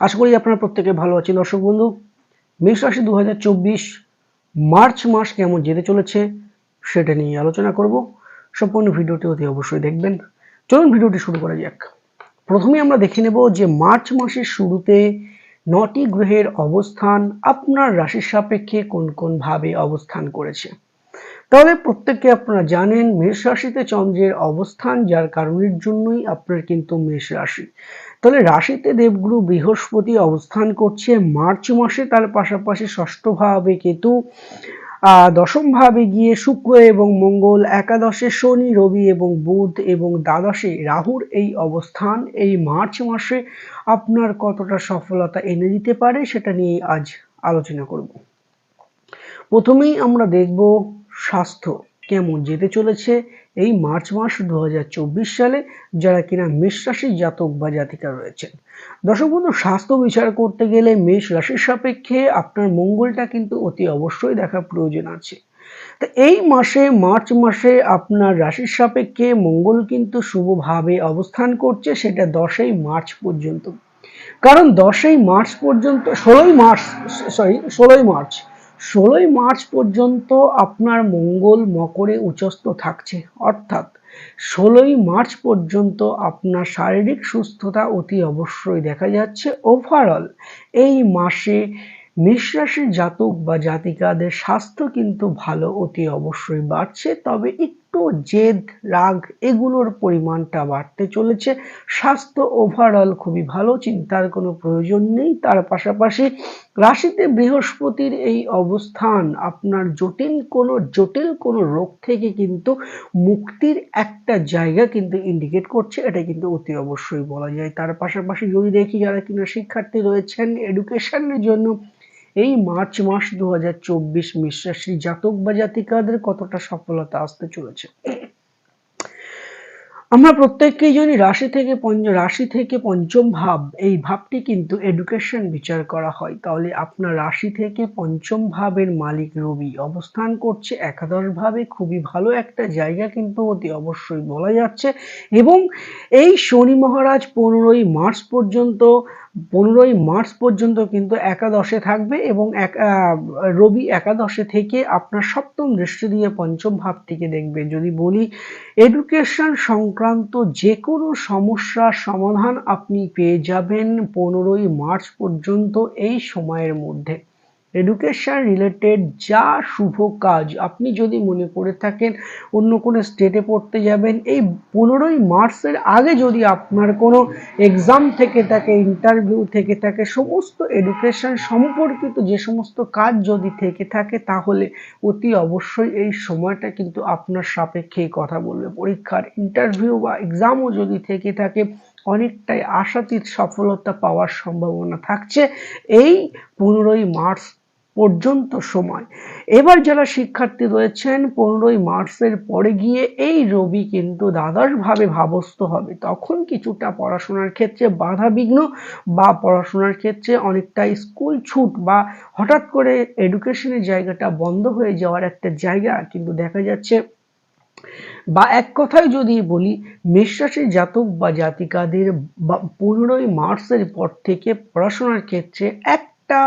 আশা করি আপনারা প্রত্যেকে ভালো আছেন। দর্শক বন্ধু, মেষ রাশি দুহাজার চব্বিশ মার্চ মাস কেমন যেতে চলেছে সেটা নিয়ে আলোচনা করব। সম্পূর্ণ ভিডিওটি অতি অবশ্যই দেখবেন। চলুন ভিডিওটি শুরু করা যাক। প্রথমে আমরা দেখে নেব যে মার্চ মাসের শুরুতে নটি গ্রহের অবস্থান আপনার রাশির সাপেক্ষে কোন কোন ভাবে অবস্থান করেছে। তাহলে প্রত্যেককে আপনারা জানেন, মেষ রাশিতে চন্দ্রের অবস্থান যার কারণের জন্যই আপনার কিন্তু মেষ রাশি। তাহলে রাশিতে দেবগুরু বৃহস্পতি অবস্থান করছে মার্চ মাসে, তার পাশাপাশি ষষ্ঠ ভাবে কেতু দশম ভাবে গিয়ে শুক্র এবং মঙ্গল, একাদশে শনি, রবি এবং বুধ এবং দ্বাদশে রাহুর এই অবস্থান। এই মার্চ মাসে আপনার কতটা সফলতা এনে দিতে পারে সেটা নিয়ে আজ আলোচনা করব। প্রথমেই আমরা দেখব স্বাস্থ্য। কেমন যেতে চলেছে এই মার্চ মাস দু হাজার চব্বিশ সালে, যারা কিনা মেষ রাশির জাতক বা জাতিকা রয়েছেন। দর্শক বন্ধু, স্বাস্থ্য বিচার করতে গেলে মেষ রাশির সাপেক্ষে আপনার মঙ্গলটা কিন্তু অতি অবশ্যই দেখা প্রয়োজন আছে। তো এই মাসে, মার্চ মাসে আপনার রাশির সাপেক্ষে মঙ্গল কিন্তু শুভভাবে অবস্থান করছে সেটা দশই মার্চ পর্যন্ত। কারণ দশই মার্চ পর্যন্ত, ষোলোই মার্চ, সরি, ষোলোই মার্চ ষোলোই মার্চ পর্যন্ত আপনার মঙ্গল মকরে উচ্চস্থ থাকছে। অর্থাৎ ষোলোই মার্চ পর্যন্ত আপনার শারীরিক সুস্থতা অতি অবশ্যই দেখা যাচ্ছে। ওভারঅল এই মাসে নিঃশ্বাসের জাতক বা জাতিকাদের স্বাস্থ্য কিন্তু ভালো অতি অবশ্যই বাড়ছে। তবে একটু জেদ, রাগ এগুলোর পরিমাণটা বাড়তে চলেছে। স্বাস্থ্য ওভারঅল খুবই ভালো, চিন্তার কোনো প্রয়োজন নেই। তার পাশাপাশি রাশিতে বৃহস্পতির এই অবস্থান আপনার জটিল কোনো জটিল কোনো রোগ থেকে কিন্তু মুক্তির একটা জায়গা কিন্তু ইন্ডিকেট করছে। এটা কিন্তু অতি অবশ্যই বলা যায়। তার পাশাপাশি যদি দেখি যারা কিনা শিক্ষার্থী রয়েছেন এডুকেশনের জন্য এই মার্চ মাস দু হাজার চব্বিশ মিশ্রাশ্রী জাতক বা জাতিকাদের কতটা সফলতা আসতে চলেছে? আমরা প্রত্যেককেই জানি রাশি থেকে পঞ্চ, রাশি থেকে পঞ্চম ভাব। এই ভাবটি কিন্তু এডুকেশন বিচার করা হয়। তাহলে আপনার রাশি থেকে পঞ্চম ভাবের মালিক রবি। অবস্থান করছে একাদশ ভাবে। খুবই ভালো একটা জায়গা কিন্তু অতি অবশ্যই বলা যাচ্ছে। এবং এই শনি মহারাজ পনেরোই মার্চ পর্যন্ত, পনেরোই মার্চ পর্যন্ত কিন্তু একাদশে থাকবে এবং এক রবি একাদশে থেকে আপনার সপ্তম দৃষ্টি দিয়ে পঞ্চম ভাবটিকে দেখবে। যদি বলি এডুকেশন সংক্রান্ত যে কোনো সমস্যার সমাধান আপনি পেয়ে যাবেন পনেরোই মার্চ পর্যন্ত এই সময়ের মধ্যে। এডুকেশন রিলেটেড যা শুভ কাজ। আপনি যদি মনে করে থাকেন, অন্য কোনো স্টেটে পড়তে যাবেন, এই পনেরোই মার্চের আগে যদি আপনার কোনো এক্সাম থেকে থাকে ইন্টারভিউ থেকে থাকে, সমস্ত এডুকেশন সম্পর্কিত যে সমস্ত কাজ যদি থেকে থাকে, তাহলে অতি অবশ্যই এই সময়টা কিন্তু আপনার সাপেক্ষেই কথা বলবে। পরীক্ষার ইন্টারভিউ বা এক্সামও যদি থেকে থাকে, অনেকটাই আশাতীত সফলতা পাওয়ার সম্ভাবনা থাকছে। এই পনেরোই মার্চ পর্যন্ত সময়। এবার যারা শিক্ষার্থী রয়েছেন, পনেরোই মার্চের পরে গিয়ে এই রবি কিন্তু দ্বাদশভাবে ভাবস্থ হবে। তখন কিছুটা পড়াশোনার ক্ষেত্রে বাধা বিঘ্ন বা পড়াশোনার ক্ষেত্রে অনেকটা স্কুল ছুট বা হঠাৎ করে এডুকেশনের জায়গাটা বন্ধ হয়ে যাওয়ার একটা জায়গা কিন্তু দেখা যাচ্ছে। বা এক কথায় যদি বলি মেষরাশির জাতক বা জাতিকাদের পনেরোই মার্চের পর থেকে পড়াশোনার ক্ষেত্রে এক একটা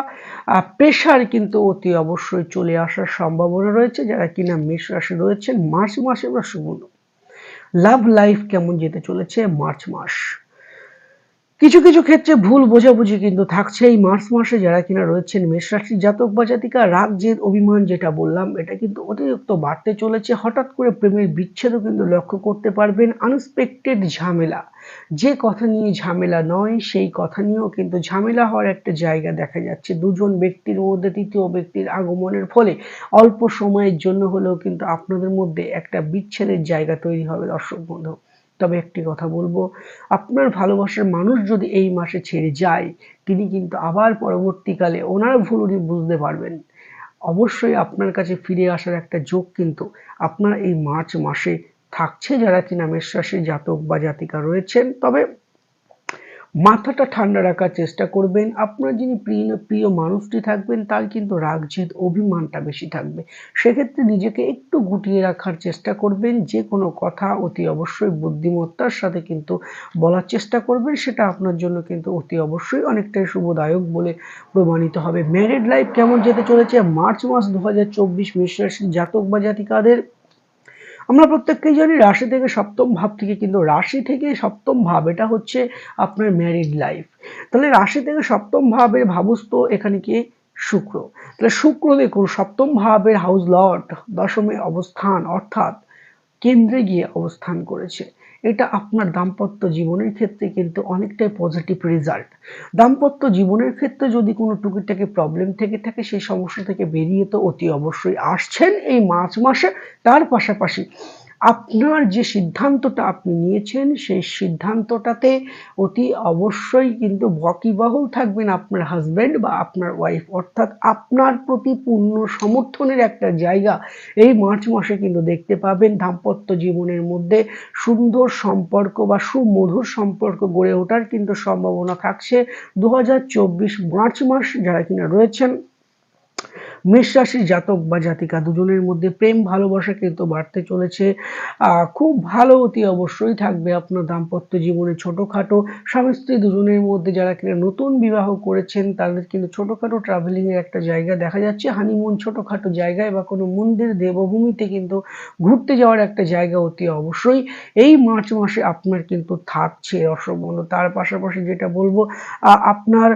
প্রেশার কিন্তু অতি অবশ্যই চলে আসার সম্ভাবনা রয়েছে। যারা কিনা মেষ রাশি রয়েছেন, মার্চ মাসে বা শুভ লাভ লাইফ কেমন যেতে চলেছে মার্চ মাস? কিছু কিছু ক্ষেত্রে ভুল বোঝাবুঝি কিন্তু থাকছে এই মার্চ মাসে। যারা কিনা রয়েছেন মেষ রাশির জাতক বা জাতিকা, রাগ, জেদ, অভিমান যেটা বললাম, এটা কিন্তু অতিরিক্ত বাড়তে চলেছে। হঠাৎ করে প্রেমের বিচ্ছেদও কিন্তু লক্ষ্য করতে পারবেন। আনএক্সপেক্টেড ঝামেলা। যে কথা নিয়ে ঝামেলা নয়, সেই কথা নিয়েও কিন্তু ঝামেলা হওয়ার একটা জায়গা দেখা যাচ্ছে। দুজন ব্যক্তির মধ্যে, তৃতীয় ব্যক্তির আগমনের ফলে অল্প সময়ের জন্য হলেও কিন্তু আপনাদের মধ্যে একটা বিচ্ছেদের জায়গা তৈরি হবে, দর্শক বন্ধু। তবে একটি কথা বলব, আপনার ভালোবাসার মানুষ যদি এই মাসে ছেড়ে যায়, তিনি কিন্তু আবার পরবর্তীকালে ওনার ভুল উনি বুঝতে পারবেন। অবশ্যই আপনার কাছে ফিরে আসার একটা যোগ কিন্তু আপনার এই মার্চ মাসে থাকছে যারা কিনা মেষ জাতক বা জাতিকা রয়েছেন, তবে মাথাটা ঠান্ডা রাখার চেষ্টা করবেন। আপনার যিনি প্রিয় প্রিয় মানুষটি থাকবেন, তার কিন্তু রাগ অভিমানটা বেশি থাকবে। সেক্ষেত্রে নিজেকে একটু গুটিয়ে রাখার চেষ্টা করবেন। যে কোনো কথা অতি অবশ্যই বুদ্ধিমত্তার সাথে কিন্তু বলার চেষ্টা করবেন। সেটা আপনার জন্য কিন্তু অতি অবশ্যই অনেকটাই শুভদায়ক বলে প্রমাণিত হবে। ম্যারিড লাইফ কেমন যেতে চলেছে? মার্চ মাস দু হাজার চব্বিশ জাতক বা জাতিকাদের আমরা প্রত্যেককেই জানি রাশি থেকে সপ্তম ভাব থেকে কিন্তু রাশি থেকে সপ্তম ভাব, এটা হচ্ছে আপনার ম্যারিড লাইফ তাহলে রাশি থেকে সপ্তম ভাবের ভাবস্থ এখানে কি? শুক্র। তাহলে শুক্র দেখুন, সপ্তম ভাবের হাউস লর্ড দশমে অবস্থান, অর্থাৎ কেন্দ্রে গিয়ে অবস্থান করেছে। এটা আপনার দাম্পত্য জীবনের ক্ষেত্রে কিন্তু অনেকটাই পজিটিভ রেজাল্ট দাম্পত্য জীবনের ক্ষেত্রে যদি কোনো টুকিটাকে প্রবলেম থেকে থাকে, সেই সমস্যা থেকে বেরিয়ে তো অতি অবশ্যই আসছেন এই মার্চ মাসে। তার পাশাপাশি আপনার যে সিদ্ধান্তটা আপনি নিয়েছেন, সেই সিদ্ধান্তটাতে অতি অবশ্যই কিন্তু বকিবাহুল থাকবেন আপনার হাজব্যান্ড বা আপনার ওয়াইফ অর্থাৎ আপনার প্রতি পূর্ণ সমর্থনের একটা জায়গা এই মার্চ মাসে কিন্তু দেখতে পাবেন। দাম্পত্য জীবনের মধ্যে সুন্দর সম্পর্ক বা সুমধুর সম্পর্ক গড়ে ওঠার কিন্তু সম্ভাবনা থাকছে। দু হাজার চব্বিশ মার্চ মাস যারা কিনা রয়েছেন মেষ রাশির জাতক বা জাতিকা দুজনের মধ্যে প্রেম ভালোবাসা কিন্তু বাড়তে চলেছে। খুব ভালো অতি অবশ্যই থাকবে আপনার দাম্পত্য জীবনে ছোটোখাটো। স্বামী, স্ত্রী দুজনের মধ্যে যারা কিনা নতুন বিবাহ করেছেন, তাদের কিন্তু ছোটোখাটো ট্রাভেলিংয়ের একটা জায়গা দেখা যাচ্ছে। হানিমুন ছোটোখাটো জায়গায় বা কোনো মন্দির, দেবভূমিতে কিন্তু ঘুরতে যাওয়ার একটা জায়গা অতি অবশ্যই। এই মার্চ মাসে আপনার কিন্তু থাকছে দর্শক বন্ধু তার পাশাপাশি যেটা বলব আপনার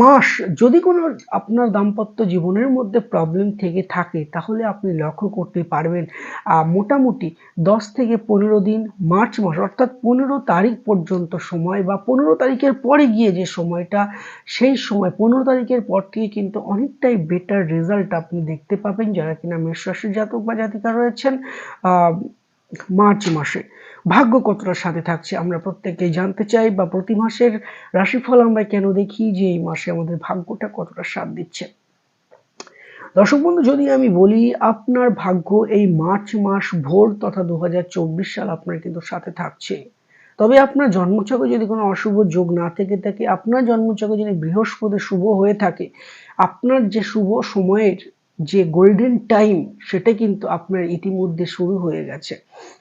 মাস যদি কোনো আপনার দাম্পত্য জীবনের মধ্যে প্রবলেম থেকে থাকে, তাহলে আপনি লক্ষ্য করতে পারবেন মোটামুটি দশ থেকে পনেরো দিন মার্চ মাস, অর্থাৎ পনেরো তারিখ পর্যন্ত সময় বা পনেরো তারিখের পরে গিয়ে যে সময়টা, সেই সময়, পনেরো তারিখের পর থেকে কিন্তু অনেকটাই বেটার রেজাল্ট আপনি দেখতে পাবেন যারা কিনা মেষ রাশির জাতক বা জাতিকা রয়েছেন মার্চ মাসে। ভাগ্য কতটা সাথে থাকছে আমরা প্রত্যেকেই জানতে চাই বা প্রতি মাসের রাশিফল আমরা কেন দেখি যে এই মাসে আমাদের ভাগ্যটা কতটা সাথ দিচ্ছে। দর্শক বন্ধু, যদি আমি বলি আপনার ভাগ্য এই মার্চ মাস ভোর তথা দু হাজার চব্বিশ সাল আপনার কিন্তু সাথে থাকছে। তবে আপনার জন্মচকে যদি কোনো অশুভ যোগ না থেকে থাকে, আপনার জন্মচকে যদি বৃহস্পতি শুভ হয়ে থাকে, আপনার যে শুভ সময়ের যে গোল্ডেন টাইম সেটা কিন্তু আপনার ইতিমধ্যে শুরু হয়ে গেছে।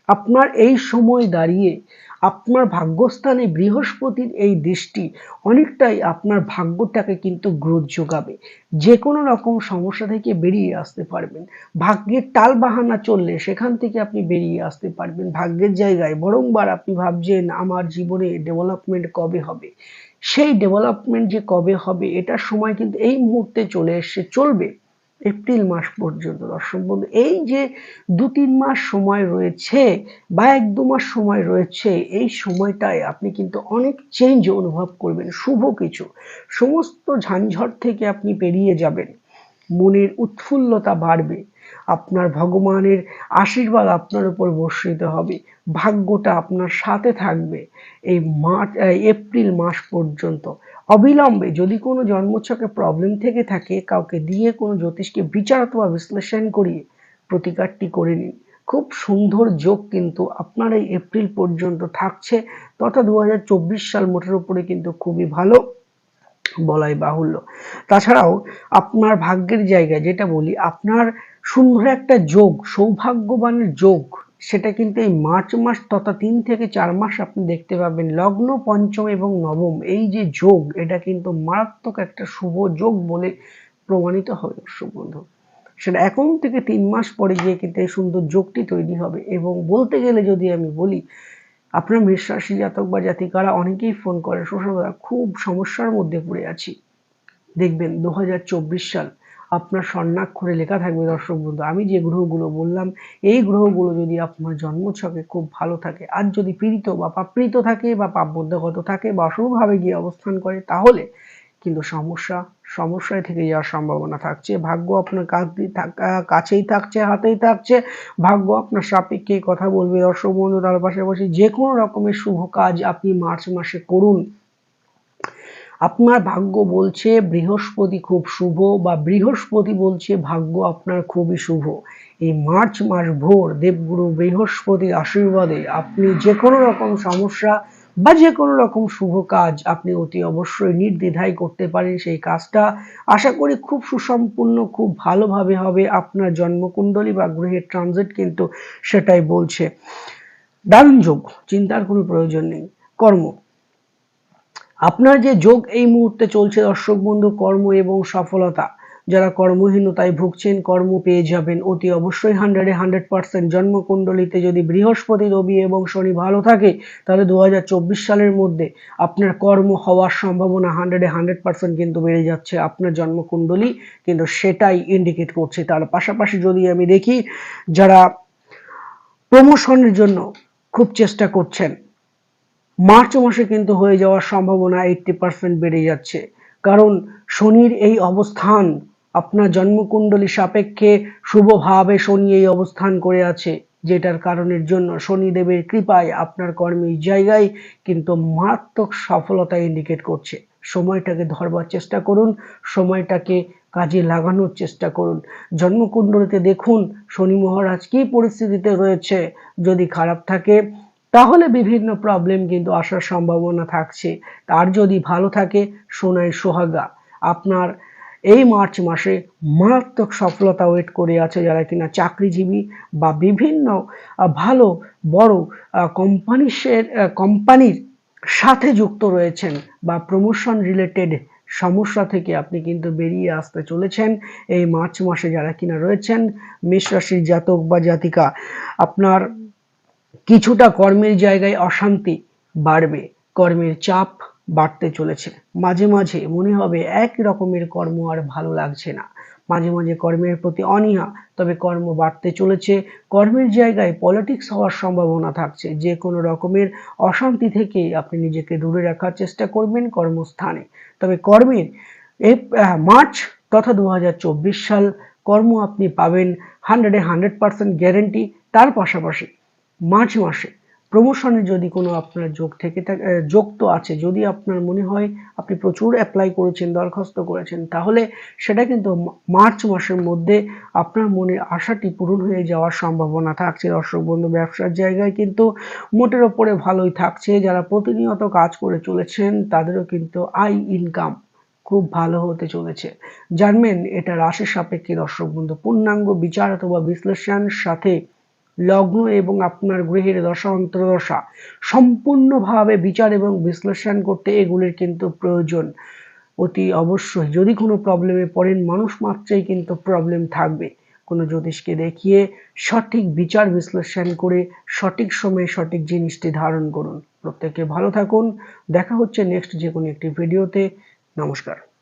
আপনার এই সময় দাঁড়িয়ে আপনার ভাগ্যস্থানে বৃহস্পতির এই দৃষ্টি অনেকটাই আপনার ভাগ্যটাকে কিন্তু গ্রোথ যোগাবে। যে কোনো রকম সমস্যা থেকে বেরিয়ে আসতে পারবেন। ভাগ্যের টাল বাহানা চললে সেখান থেকে আপনি বেরিয়ে আসতে পারবেন। ভাগ্যের জায়গায় বরংবার আপনি ভাবছেন, আমার জীবনে ডেভেলপমেন্ট কবে হবে? সেই ডেভেলপমেন্ট যে কবে হবে, এটার সময় কিন্তু এই মুহূর্তে চলে এসে চলবে। এপ্রিল মাস পর্যন্ত, দর্শক বন্ধু। এই যে দু তিন মাস সময় রয়েছে বা এক দু মাস সময় রয়েছে, এই সময়টায় আপনি কিন্তু অনেক চেঞ্জ অনুভব করবেন, শুভ কিছু। সমস্ত ঝানঝট থেকে আপনি পেরিয়ে যাবেন। মনের উৎফুল্লতা বাড়বে। আপনার ভগবানের আশীর্বাদ আপনার উপর বর্ষিত হবে। ভাগ্যটা আপনার সাথে থাকবে এই মার্চ এপ্রিল মাস পর্যন্ত। অবিলম্বে যদি কোনো জন্মছকে প্রবলেম থেকে থাকে, কাউকে দিয়ে কোনো জ্যোতিষকে বিচার অথবা বিশ্লেষণ করিয়ে প্রতিকারটি করে নিন। খুব সুন্দর যোগ কিন্তু আপনার এই এপ্রিল পর্যন্ত থাকছে। তথা দু হাজার চব্বিশ সাল মোটের উপরে কিন্তু খুবই ভালো। বলাই বাহুল্য। তাছাড়াও আপনার ভাগ্যের জায়গায় যেটা বলি, আপনার সুন্দর একটা যোগ সৌভাগ্যবানের যোগ, সেটা কিন্তু এই মার্চ মাস তথা তিন থেকে চার মাস আপনি দেখতে পাবেন। লগ্ন, পঞ্চম এবং নবম, এই যে যোগ, এটা কিন্তু মারাত্মক একটা শুভ যোগ বলে প্রমাণিত হবে দর্শক বন্ধু। সেটা এখন থেকে তিন মাস পরে গিয়ে কিন্তু এই সুন্দর যোগটি তৈরি হবে। এবং বলতে গেলে যদি আমি বলি আপনার মেষ রাশি জাতক বা জাতিকারা অনেকেই ফোন করে শোষণরা খুব সমস্যার মধ্যে পড়ে আছি। দেখবেন দু হাজার চব্বিশ সাল আপনার স্বর্ণাক্ষরে লেখা থাকবে, দর্শক বন্ধু, আমি যে গ্রহগুলো বললাম, এই গ্রহগুলো যদি আপনার জন্মছকে খুব ভালো থাকে, আর যদি পীড়িত বা পাপৃত থাকে বা পাপ মধ্যগত থাকে বা অশুভভাবে গিয়ে অবস্থান করে, তাহলে কিন্তু সমস্যা সমস্যায় থেকে যাওয়ার সম্ভাবনা থাকছে। ভাগ্য আপনার কাছেই থাকছে, হাতেই থাকছে। ভাগ্য আপনার সাপেক্ষে কথা বলবে। দর্শক বন্ধু, তার পাশাপাশি যে কোনো রকমের শুভ কাজ আপনি মার্চ মাসে করুন। আপনার ভাগ্য বলছে বৃহস্পতি খুব শুভ বা বৃহস্পতি বলছে ভাগ্য আপনার খুবই শুভ। এই মার্চ মাস ভোর দেবগুরু বৃহস্পতির আশীর্বাদে আপনি যে কোনো রকম সমস্যা বা যে কোনো রকম শুভ কাজ আপনি অতি অবশ্যই নির্দ্বিধায় করতে পারেন সেই কাজটা। আশা করি খুব সুসম্পূর্ণ, খুব ভালোভাবে হবে আপনার জন্মকুণ্ডলী বা গ্রহের ট্রানজিট কিন্তু সেটাই বলছে। দারুণ যোগ, চিন্তার কোনো প্রয়োজন নেই। কর্ম, আপনার যে যোগ এই মুহূর্তে চলছে দর্শক বন্ধু, কর্ম এবং সফলতা। যারা কর্মহীনতায় ভুগছেন, কর্ম পেয়ে যাবেন। অতি অবশ্যই হান্ড্রেডে হান্ড্রেড পার্সেন্ট জন্মকুণ্ডলিতে যদি বৃহস্পতি, রবি এবং শনি ভালো থাকে, তাহলে দু হাজার চব্বিশ সালের মধ্যে আপনার কর্ম হওয়ার সম্ভাবনা হান্ড্রেডে হান্ড্রেড পার্সেন্ট কিন্তু বেড়ে যাচ্ছে। আপনার জন্মকুণ্ডলী কিন্তু সেটাই ইন্ডিকেট করছে। তার পাশাপাশি যদি আমি দেখি, যারা প্রমোশনের জন্য খুব চেষ্টা করছেন, মার্চ মাসে কিন্তু হয়ে যাওয়ার সম্ভাবনা এইটটি পার্সেন্ট বেড়ে যাচ্ছে। কারণ শনির এই অবস্থান আপনার জন্মকুণ্ডলী সাপেক্ষে শুভভাবে শনি এই অবস্থান করে আছে, যেটার কারণের জন্য শনিদেবের কৃপায় আপনার কর্মের জায়গায় কিন্তু মারাত্মক সফলতা ইন্ডিকেট করছে। সময়টাকে ধরবার চেষ্টা করুন, সময়টাকে কাজে লাগানোর চেষ্টা করুন। জন্মকুণ্ডলীতে দেখুন, শনি মহারাজ কি পরিস্থিতিতে রয়েছে, যদি খারাপ থাকে, তাহলে বিভিন্ন প্রবলেম কিন্তু আসার সম্ভাবনা থাকছে। তার যদি ভালো থাকে সোনাই সোহাগা। আপনার এই মার্চ মাসে মারাত্মক সফলতা ওয়েট করে আছে যারা কিনা চাকরিজীবী বা বিভিন্ন ভালো, বড় কোম্পানিসের কোম্পানির সাথে যুক্ত রয়েছেন বা প্রমোশন রিলেটেড সমস্যা থেকে আপনি কিন্তু বেরিয়ে আসতে চলেছেন। এই মার্চ মাসে যারা কিনা রয়েছেন, মেষ রাশির জাতক বা জাতিকা, আপনার কিছুটা কর্মের জায়গায় অশান্তি বাড়বে। কর্মের চাপ বাড়তে চলেছে। মাঝে মাঝে মনে হবে এক রকমের কর্ম আর ভালো লাগছে না। মাঝে মাঝে কর্মের প্রতি অনীহা, তবে কর্ম বাড়তে চলেছে। কর্মের জায়গায় পলিটিক্স হওয়ার সম্ভাবনা থাকছে। যে কোনো রকমের অশান্তি থেকে আপনি নিজেকে দূরে রাখার চেষ্টা করবেন কর্মস্থানে। তবে কর্মের মার্চ তথা দু হাজার চব্বিশ সাল কর্ম আপনি পাবেন হান্ড্রেডে হান্ড্রেড পার্সেন্ট গ্যারেন্টি তার পাশাপাশি মার্চ মাসে প্রমোশনের যদি কোনো আপনার যোগ থেকে থাকে যোগ তো আছে। যদি আপনার মনে হয় আপনি প্রচুর অ্যাপ্লাই করেছেন, দরখাস্ত করেছেন, তাহলে সেটা কিন্তু মার্চ মাসের মধ্যে আপনার মনের আশাটি পূরণ হয়ে যাওয়ার সম্ভাবনা থাকছে। দর্শক বন্ধু, ব্যবসার জায়গায় কিন্তু মোটের ওপরে ভালোই থাকছে। যারা প্রতিনিয়ত কাজ করে চলেছেন, তাদেরও কিন্তু আই ইনকাম খুব ভালো হতে চলেছে। জানবেন, এটা রাশির সাপেক্ষে দর্শক বন্ধু, পূর্ণাঙ্গ বিচার অথবা বিশ্লেষণ, সাথে লগ্ন এবং আপনার গ্রহের দশা, অন্তর্দশা সম্পূর্ণভাবে বিচার এবং বিশ্লেষণ করতে এগুলির কিন্তু প্রয়োজন। অতি অবশ্যই। যদি কোনো প্রবলেমে পড়েন, মানুষ মাত্রেই কিন্তু প্রবলেম থাকবে। কোনো জ্যোতিষকে দেখিয়ে সঠিক বিচার বিশ্লেষণ করে সঠিক সময়ে সঠিক জিনিসটি ধারণ করুন। প্রত্যেকে ভালো থাকুন। দেখা হচ্ছে নেক্সট যে কোনো একটি ভিডিওতে নমস্কার।